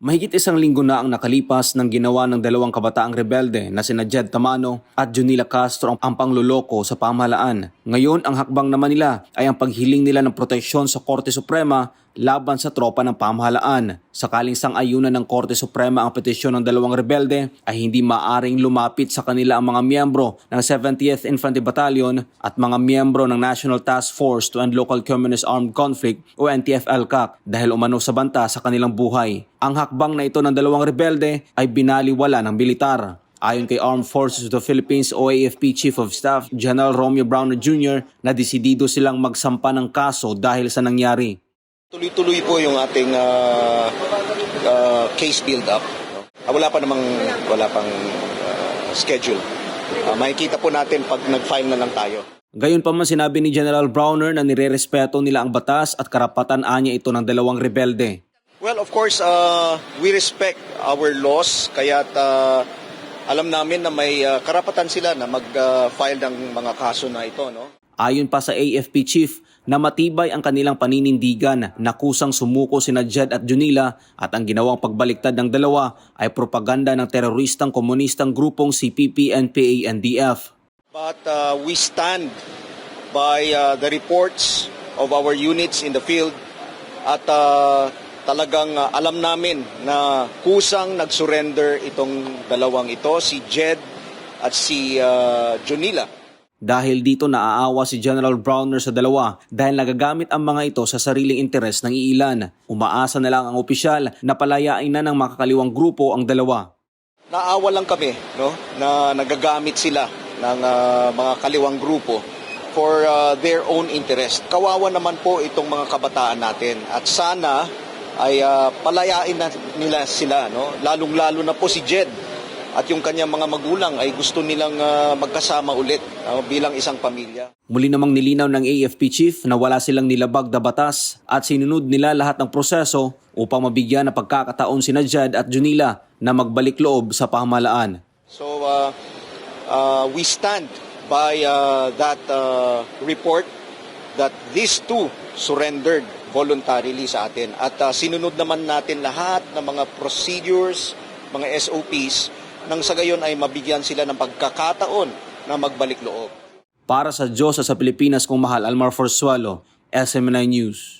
Mahigit isang linggo na ang nakalipas ng ginawa ng dalawang kabataang rebelde na sina Jed Tamano at Junila Castro ang pangluloko sa pamahalaan. Ngayon, ang hakbang naman nila ay ang paghiling nila ng proteksyon sa Korte Suprema laban sa tropa ng pamahalaan. Sakaling sang-ayunan ng Korte Suprema ang petisyon ng dalawang rebelde ay hindi maaring lumapit sa kanila ang mga miyembro ng 70th Infantry Battalion at mga miyembro ng National Task Force to End Local Communist Armed Conflict o NTF-ELCAC dahil umano sa banta sa kanilang buhay. Ang hakbang na ito ng dalawang rebelde ay binaliwala ng militar. Ayon kay Armed Forces of the Philippines o AFP Chief of Staff General Romeo Browner Jr. na desidido silang magsampa ng kaso dahil sa nangyari. Tuloy-tuloy po yung ating ah, ah, case build-up. Ah, wala pa namang wala pang ah, schedule. Ah, makikita po natin pag nag-file na lang tayo. Gayon pa man sinabi ni General Browner na nirerespeto nila ang batas at karapatan anya ito ng dalawang rebelde. Well, of course, uh, we respect our laws, kaya alam namin na may uh, karapatan sila na mag-file ng mga kaso na ito. No? Ayon pa sa AFP chief na matibay ang kanilang paninindigan na kusang sumuko sina Jed at Junila at ang ginawang pagbaliktad ng dalawa ay propaganda ng teroristang komunistang grupong CPP, NPA, NDF. But uh, we stand by uh, the reports of our units in the field at uh, talagang uh, alam namin na kusang nag-surrender itong dalawang ito, si Jed at si uh, Junila. Dahil dito naaawa si General Browner sa dalawa dahil nagagamit ang mga ito sa sariling interes ng iilan. Umaasa na lang ang opisyal na palayain na ng makakaliwang grupo ang dalawa. Naawa lang kami no, na nagagamit sila ng uh, mga kaliwang grupo for uh, their own interest. Kawawa naman po itong mga kabataan natin at sana ay uh, palayain na nila sila no lalong-lalo na po si Jed at yung kanyang mga magulang ay gusto nilang uh, magkasama ulit uh, bilang isang pamilya. Muli namang nilinaw ng AFP chief na wala silang nilabag na batas at sinunod nila lahat ng proseso upang mabigyan ng pagkakataon si Jed at Junila na magbalik loob sa pamahalaan. So uh, uh, we stand by uh, that uh, report that these two surrendered voluntarily sa atin. At uh, sinunod naman natin lahat ng mga procedures, mga SOPs, nang sa gayon ay mabigyan sila ng pagkakataon na magbalik loob. Para sa Diyos at sa Pilipinas kung mahal, Almar Forsualo, SMNI News.